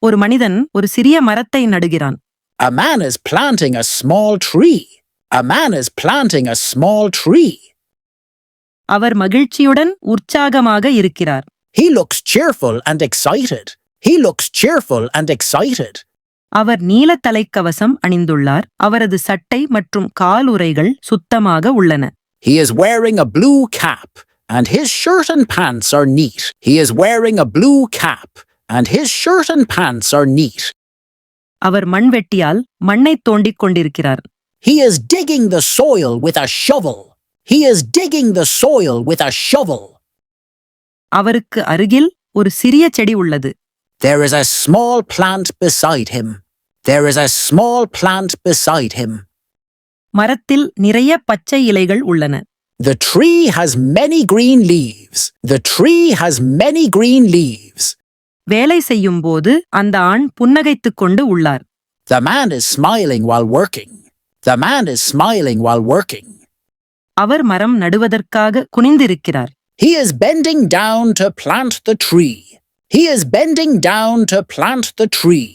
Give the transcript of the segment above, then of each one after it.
ஒரு மனிதன் ஒரு சிறிய மரத்தை நடுகிறான் A man is planting a small tree. A man is planting a small tree. அவர் மகிழ்ச்சியுடன் உற்சாகமாக இருக்கிறார் He looks cheerful and excited. He looks cheerful and excited. அவர் நீல தலைக்கவசம் அணிந்துள்ளார் அவரது சட்டை மற்றும் காலுறைகள் சுத்தமாக உள்ளன He is wearing a blue cap, and his shirt and pants are neat. He is wearing a blue cap, and his shirt and pants are neat. அவர் மண்வெட்டியால் மண்ணைத் தோண்டிக் கொண்டிருக்கிறார் He is digging the soil with a shovel. He is digging the soil with a shovel. அவருக்கு அருகில் ஒரு சிறிய செடி உள்ளது There is a small plant beside him. There is a small plant beside him. மரத்தில் நிறைய பச்சை இலைகள் உள்ளன The tree has many green leaves. The tree has many green leaves. வேலை செய்யும்போது அந்த ஆண் புன்னகைத்துக் கொண்டு உள்ளார் The man is smiling while working. The man is smiling while working. அவர் மரம் நடுவதற்காக குனிந்திருக்கிறார் He is bending down to plant the tree. He is bending down to plant the tree.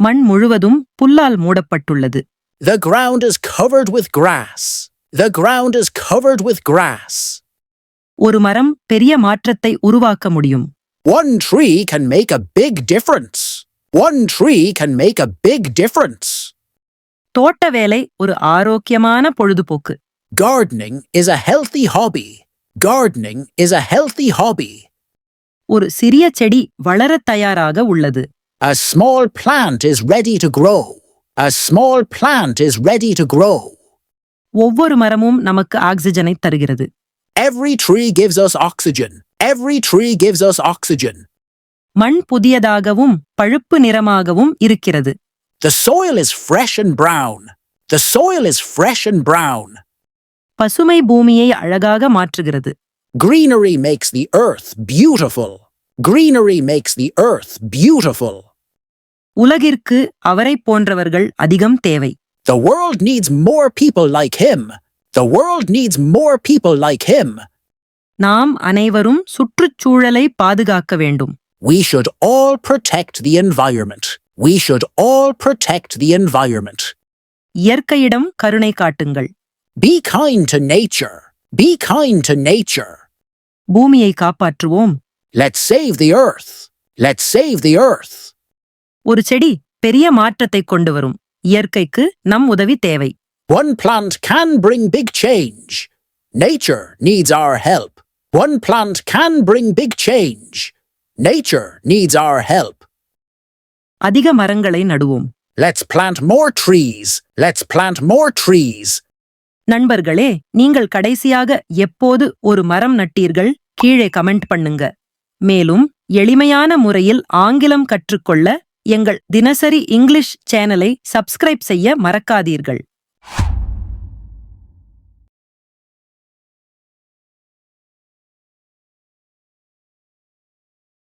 மண் முழுவதும் புல்லால் மூடப்பட்டுள்ளது The ground is covered with grass. The ground is covered with grass. ஒரு மரம் பெரிய மாற்றத்தை உருவாக்க முடியும் One tree can make a big difference. One tree can make a big difference. தோட்ட வேலை ஒரு ஆரோக்கியமான பொழுதுபோக்கு Gardening is a healthy hobby. Gardening is a healthy hobby. ஒரு சிறிய செடி வளரத் தயாராக உள்ளது A small plant is ready to grow. A small plant is ready to grow. ஒவ்வொரு மரமும் நமக்கு ஆக்சிஜனை தருகிறது Every tree gives us oxygen. Every tree gives us oxygen. மண் புதியதாகவும் பழுப்பு நிறமாகவும் இருக்கிறது The soil is fresh and brown. The soil is fresh and brown. பசுமை பூமியை அழகாக மாற்றுகிறது Greenery makes the earth beautiful. Greenery makes the earth beautiful. உலகிற்கு அவரை போன்றவர்கள் அதிகம் தேவை The world needs more people like him. The world needs more people like him. நாம் அனைவரும் சுற்றுச்சூழலை பாதுகாக்க வேண்டும் We should all protect the environment. We should all protect the environment. இயற்கையிடம் கருணை காட்டுங்கள் Be kind to nature. Be kind to nature. பூமியை காப்பாற்றுவோம் Let's save the earth. Let's save the earth. ஒரு செடி பெரிய மாற்றத்தை கொண்டு வரும் இயற்கைக்கு நம் உதவி தேவை One plant can bring big change. Nature needs our help. One plant can bring big change. Nature needs our help. அதிக மரங்களை நடுவோம் Let's plant more trees. Let's plant more trees. நண்பர்களே நீங்கள் கடைசியாக எப்போது ஒரு மரம் நட்டீர்கள் கீழே கமெண்ட் பண்ணுங்க மேலும் எளிமையான முறையில் ஆங்கிலம் கற்றுக்கொள்ள எங்கள் தினசரி இங்கிலீஷ் சேனலை சப்ஸ்கிரைப் செய்ய மறக்காதீர்கள்